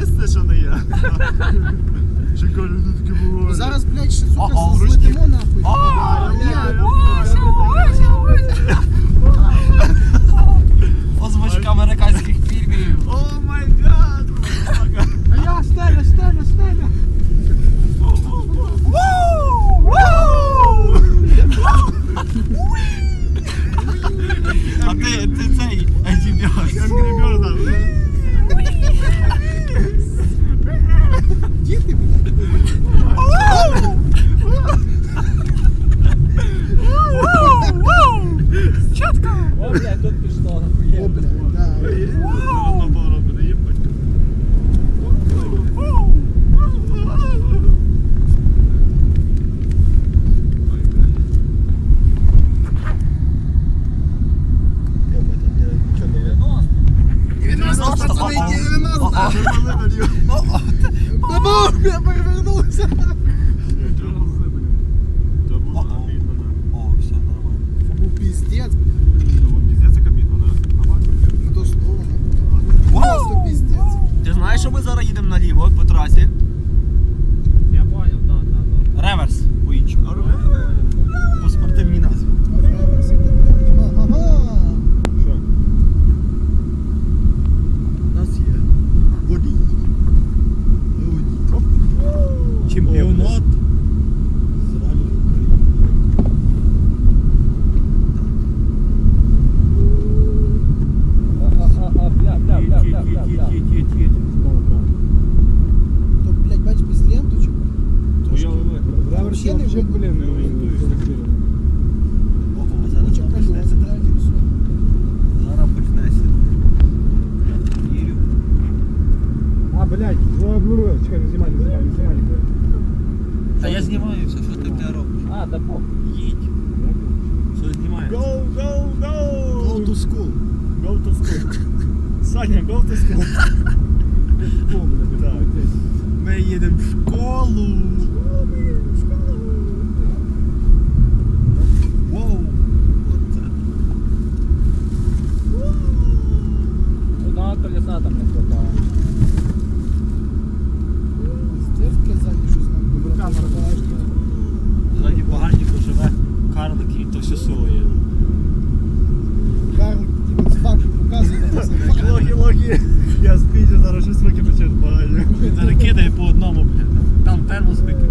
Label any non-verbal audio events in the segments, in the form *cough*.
тиснеш, а не я. Чекай, люди такі бувають. Зараз, блядь, ще сука, Ага, злетимо нахуй. А, ні. Боже, боже, боже. Озвучка американських фільмів. О май гад! А я стеля, стеля, стеля. А ти, ти цей, Еді Бьорн. Я не гребер там. Чітко! О, блядь, тут пішло. О, блядь, да. Одна пара буде їбать. Девяносто, пацаны, девяносто! Бабу! Я перевернувся. Та було обідно. О, все нормально. Це був піздець. Це? Нормально? Ну то ж Просто піздець. Ти знаєш, що ми зараз по трассе? Я понял, да, да, да. Реверс по-іншому. блю, чекай, не знімай, не знімай, не знімай. ніхуя. Та я знімаю все, що ти бля робиш. А, да похуй. Їдь. Що знімаєш? Go, go, go! Go to school. Go to school. Саня, go to school. О, блядь, Так. блядь. *laughs* Ми їдемо в школу. Я спіджу, зараз щось руки почать багажні. Він зараз кидає по одному, блядь. Там термос викинув.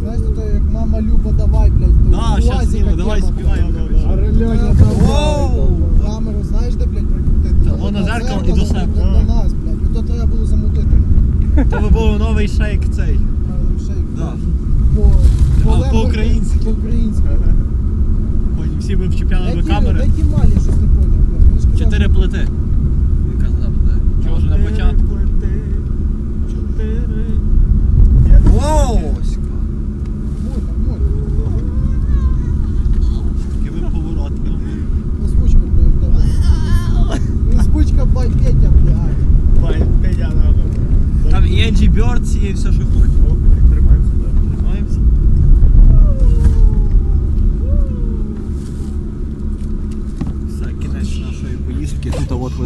Знаєш, то як мама Люба, давай, блядь, то Да, щас давай співаємо. Воу! Камеру знаєш, де, блядь, прикрутити? Та На- на зеркало і до себе. блядь, До нас, блядь. Ото треба було замутити. То би був новий шейк цей. По-українськи. По-українськи. Потім всі ми вчепляли Де до камери. Де ті малі, щось не поняв, Чотири плити. Він казав, так. Чи може на початку? Чотири. Можна. Такими поворотами. Озвучка, блядь. Озвучка бай Петя, блядь. Бай, Петя, нахуй. Там і Енджі Бьордс і все, що хочеш. О, Тримаємося, так. Тримаємося.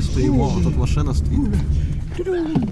Все, а нашої поїздки. Тут стоїмо, тут машина стоїть.